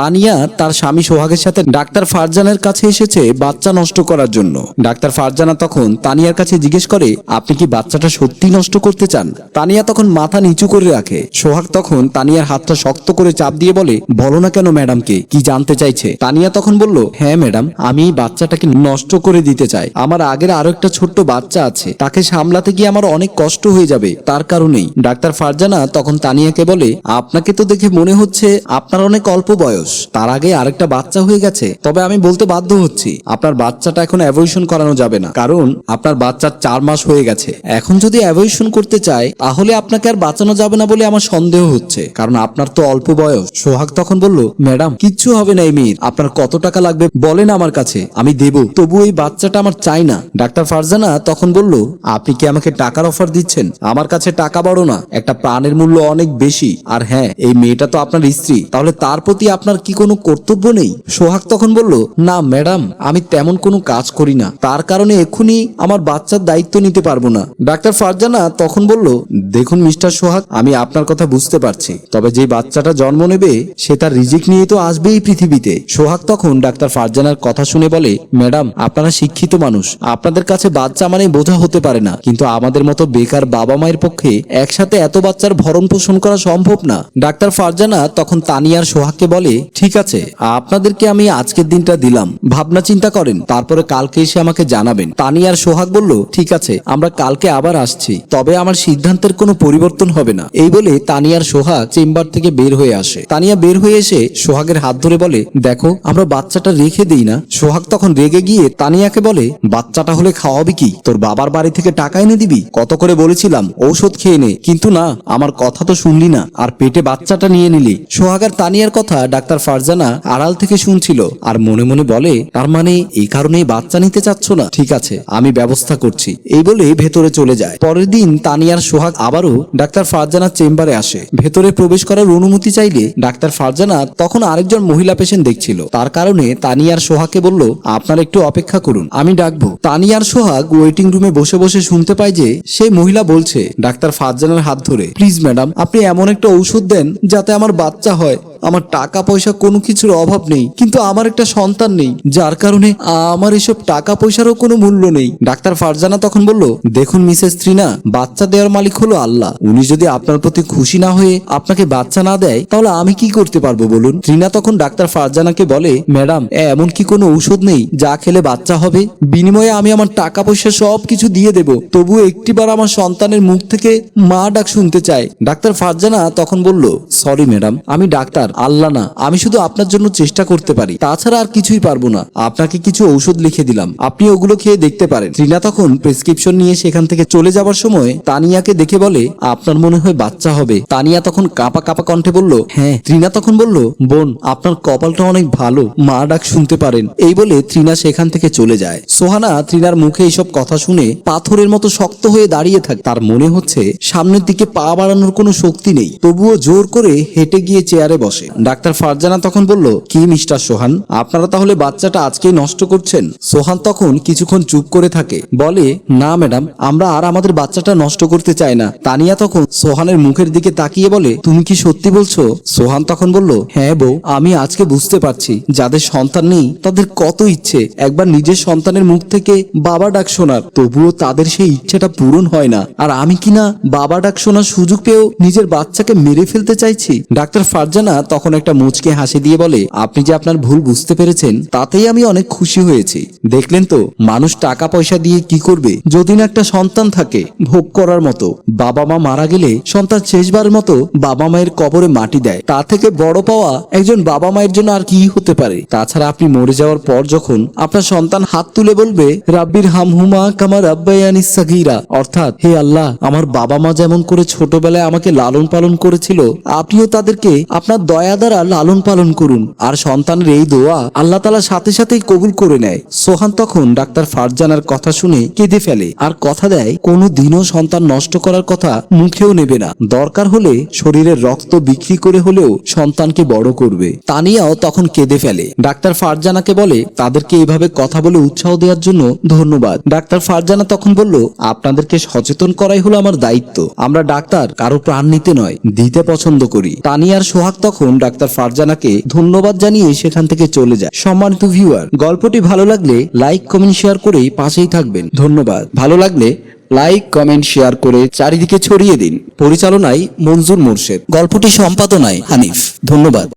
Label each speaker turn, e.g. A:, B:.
A: তানিয়া তার স্বামী সোহাগের সাথে ডাক্তার ফারজানের কাছে এসেছে বাচ্চা নষ্ট করার জন্য। ডাক্তার ফারজানা তখন তানিয়ার কাছে জিজ্ঞেস করে, আপনি কি বাচ্চাটা সত্যি নষ্ট করতে চান? তানিয়া তখন মাথা নিচু করে রাখে। সোহাগ তখন তানিয়ার হাতটা শক্ত করে চাপ দিয়ে বলে, বলো না কেন ম্যাডামকে কি জানতে চাইছে? তানিয়া তখন বলল হ্যাঁ ম্যাডাম, আমি এই বাচ্চাটাকে নষ্ট করে দিতে চাই। আমার আগের আরও একটা ছোট্ট বাচ্চা আছে। তাকে সামলাতে গিয়ে আমার অনেক কষ্ট হয়ে যাবে, তার কারণেই। ডাক্তার ফারজানা তখন তানিয়াকে বলে, আপনাকে তো দেখে মনে হচ্ছে আপনার অনেক অল্প বয়স। তার আগে আরেকটা বাচ্চা হয়ে গেছে। তবে আমি বলতে বাধ্য হচ্ছি, আপনার বাচ্চাটা এখন অ্যাভয়েশন করানো যাবে না। কারণ, আপনার বাচ্চার চার মাস হয়ে গেছে। এখন যদি অ্যাভয়েশন করতে চায়, তাহলে আপনাকে আর বাঁচানো যাবে না বলে আমার সন্দেহ হচ্ছে। কারণ আপনার তো অল্প বয়স। সোহাগ তখন বলল, ম্যাডাম, কিচ্ছু হবে না এই মেয়ের। আপনার কত টাকা লাগবে বলেন আমার কাছে। আমি দেব। তবু এই বাচ্চাটা আমার চাই না। ডাক্তার ফারজানা তখন বলল, আপনি কি আমাকে টাকার অফার দিচ্ছেন? আমার কাছে টাকা বড় না। একটা প্রাণের মূল্য অনেক বেশি। আর হ্যাঁ এই মেয়েটা তো আপনার স্ত্রী। তাহলে তার প্রতি আপনার কি কোনো কর্তব্য নেই? সোহাগ তখন বলল, না, ম্যাডাম, আমি তেমন কোনো কাজ করি না। তার কারণে এক্ষুনি আমার বাচ্চার দায়িত্ব নিতে পারব না। ডাক্তার ফারজানা তখন বলল, দেখুন মিস্টার সোহাগ, আমি আপনার কথা বুঝতে পারছি। তবে যে বাচ্চাটা জন্ম নেবে, সে তার রিজিক নিয়ে তো আসবেই পৃথিবীতে। সোহাগ তখন ডাক্তার ফারজানার কথা শুনে বলে, ম্যাডাম, আপনারা শিক্ষিত মানুষ। আপনাদের কাছে বাচ্চা মানে বোঝা হতে পারে না। কিন্তু আমাদের মতো বেকার বাবা মায়ের পক্ষে একসাথে এত বাচ্চার ভরণ পোষণ করা সম্ভব না। ডাক্তার ফারজানা তখন তানিয়ার সোহাগকে বলে ঠিক আছে, আপনাদেরকে আমি আজকের দিনটা দিলাম। ভাবনা চিন্তা করেন, তারপরে কালকে এসে আমাকে জানাবেন। তানিয়ার সোহাগ বলল, ঠিক আছে, আমরা কালকে আবার আসছি। তবে আমার সিদ্ধান্তের কোনো পরিবর্তন হবে না। এই বলে তানিয়ার সোহাগ চেম্বার থেকে বের হয়ে আসে। তানিয়া বের হয়ে এসে সোহাগের হাত ধরে বলে, দেখো, আমরা বাচ্চাটা রেখে দিই না। সোহাগ তখন রেগে গিয়ে তানিয়াকে বলে, বাচ্চাটা হলে খাওয়াবি কি? তোর বাবার বাড়ি থেকে টাকা এনে দিবি? কত করে বলেছিলাম, ঔষধ খেয়ে নে। কিন্তু না, আমার কথা তো শুনলি না। আর পেটে বাচ্চাটা নিয়ে নিলি। সোহাগ আর তানিয়ার কথা ডাক্তার ফারজানা আড়াল থেকে শুনছিল আর মনে মনে বলে, তার মানে এই কারণে বাচ্চা নিতে চাচ্ছ না? ঠিক আছে, আমি ব্যবস্থা করছি। এই বলে ভেতরে চলে যায়। পরের দিন তানিয়ার সোহাগ আবারও ডাক্তার ফারজানার চেম্বারে আসে। ভেতরে প্রবেশ করার অনুমতি চাইলে ডাক্তার ফারজানা তখন আরেকজন মহিলা পেশেন্ট দেখছিল। তার কারণে তানিয়ার সোহাগকে বলল, আপনার একটু অপেক্ষা করুন, আমি ডাকবো। তানিয়ার সোহাগ ওয়েটিং রুমে বসে বসে শুনতে পায় যে সেই মহিলা বলছে, ডাক্তার ফারজানার হাত ধরে, প্লিজ ম্যাডাম, আপনি এমন একটা ঔষধ দেন যাতে আমার বাচ্চা হয়। আমার টাকা পয়সা কোনো কিছুর অভাব নেই, কিন্তু আমার একটা সন্তান নেই, যার কারণে আমার এসব টাকা পয়সারও কোনো মূল্য নেই। ডাক্তার ফারজানা তখন বলল, দেখুন মিসেস ত্রিনা, বাচ্চা দেওয়ার মালিক হলো আল্লাহ। উনি যদি আপনার প্রতি খুশি না হয়ে আপনাকে বাচ্চা না দেয়, তাহলে আমি কি করতে পারব বলুন? ত্রিনা তখন ডাক্তার ফারজানাকে বলে, ম্যাডাম, এমন কি কোনো ঔষধ নেই যা খেলে বাচ্চা হবে? বিনিময়ে আমি আমার টাকা পয়সা সব কিছু দিয়ে দেব। তবুও একটিবার আমার সন্তানের মুখ থেকে মা ডাক শুনতে চায়। ডাক্তার ফারজানা তখন বলল সরি ম্যাডাম আমি ডাক্তার। আল্লাহ না। আমি শুধু আপনার জন্য চেষ্টা করতে পারি। তাছাড়া আর কিছুই পারব না। আপনাকে কিছু ঔষধ লিখে দিলাম। আপনি ওগুলো খেয়ে দেখতে পারেন। ত্রিনা তখন প্রেসক্রিপশন নিয়ে সেখান থেকে চলে যাবার সময় তানিয়াকে দেখে বলে, আপনার মনে হয় বাচ্চা হবে? তানিয়া তখন কাপা কাপা কণ্ঠে বলল হ্যাঁ। ত্রিনা তখন বলল, বোন, আপনার কপালটা অনেক ভালো। মা ডাক শুনতে পারেন। এই বলে ত্রিনা সেখান থেকে চলে যায়। সোহানা ত্রিনার মুখে এইসব কথা শুনে পাথরের মতো শক্ত হয়ে দাঁড়িয়ে থাকে। তার মনে হচ্ছে সামনের দিকে পা বাড়ানোর কোনো শক্তি নেই। তবুও জোর করে হেঁটে গিয়ে চেয়ারে বসে। ডাক্তার ফারজানা তখন বলল, কি মিস্টার সোহান? আপনারা তাহলে বাচ্চাটা আজকেই নষ্ট করছেন? সোহান তখন কিছুক্ষণ চুপ করে থাকে। বলে, না, ম্যাডাম, আমরা আর আমাদের বাচ্চাটা নষ্ট করতে চাই না। তানিয়া তখন সোহানের মুখের দিকে তাকিয়ে বলে, তুমি কি সত্যি বলছো? সোহান তখন বলল হ্যাঁ বউ, আমি আজকে বুঝতে পারছি। যাদের সন্তান নেই, তাদের কত ইচ্ছে। একবার নিজের সন্তানের মুখ থেকে বাবা ডাক শোনার। তবুও তাদের সেই ইচ্ছেটা পূরণ হয় না। আর আমি কিনা বাবা ডাক শোনার সুযোগ পেয়েও নিজের বাচ্চাকে মেরে ফেলতে চাইছি ডাক্তার ফারজানা তখন একটা মুচকে হাসি দিয়ে বলে, আপনি যে আপনার ভুল বুঝতে পেরেছেন, তাতেই আমি অনেক খুশি হয়েছি। দেখলেন তো, মানুষ টাকা পয়সা দিয়ে কি করবে? যদি না একটা সন্তান থাকে, ভোগ করার মতো। বাবা মা মারা গেলে সন্তান শেষবারের মতো বাবা মায়ের কবরে মাটি দেয়। তা থেকে বড় পাওয়া একজন বাবা মায়ের জন্য আর কি হতে পারে? তাছাড়া আপনি মরে যাওয়ার পর যখন আপনার সন্তান হাত তুলে বলবে, রাব্বির হামহুমা কামার আব্বায়ানি সাগিরা। অর্থাৎ, হে আল্লাহ, আমার বাবা মা যেমন করে ছোটবেলায় আমাকে লালন পালন করেছিল আপনিও তাদেরকে আপনার দয়া দ্বারা লালন পালন করুন। আর সন্তানের এই দোয়া আল্লাহ তালা সাথে সাথেই কবুল করে নেয়। সোহান তখন ডাক্তার ফারজানার কথা শুনে কেঁদে ফেলে আর কথা দেয়, কোনো দিনও সন্তান নষ্ট করার কথা মুখেও নেবে না। দরকার হলে শরীরের রক্ত বিক্রি করে হলেও সন্তানকে বড় করবে। তানিয়াও তখন কেঁদে ফেলে। ডাক্তার ফারজানাকে বলে, তাদেরকে এইভাবে কথা বলে উৎসাহ দেওয়ার জন্য ধন্যবাদ। ডাক্তার ফারজানা তখন বলল, আপনাদেরকে সচেতন করাই হলো আমার দায়িত্ব। আমরা ডাক্তার, কারও প্রাণ নিতে নয়, দিতে পছন্দ করি। তানিয়ার সোহাগ তখন ডাক্তার ফারজানাকে ধন্যবাদ জানিয়ে সেখান থেকে চলে যায়। সম্মানিত ভিউয়ার গল্পটি ভালো লাগলে লাইক কমেন্ট শেয়ার করে পাশেই থাকবেন। ধন্যবাদ। ভালো লাগলে লাইক কমেন্ট শেয়ার করে চারিদিকে ছড়িয়ে দিন। পরিচালনায় মঞ্জুর মোর্শেদ। গল্পটি সম্পাদনায় হানিফ। ধন্যবাদ।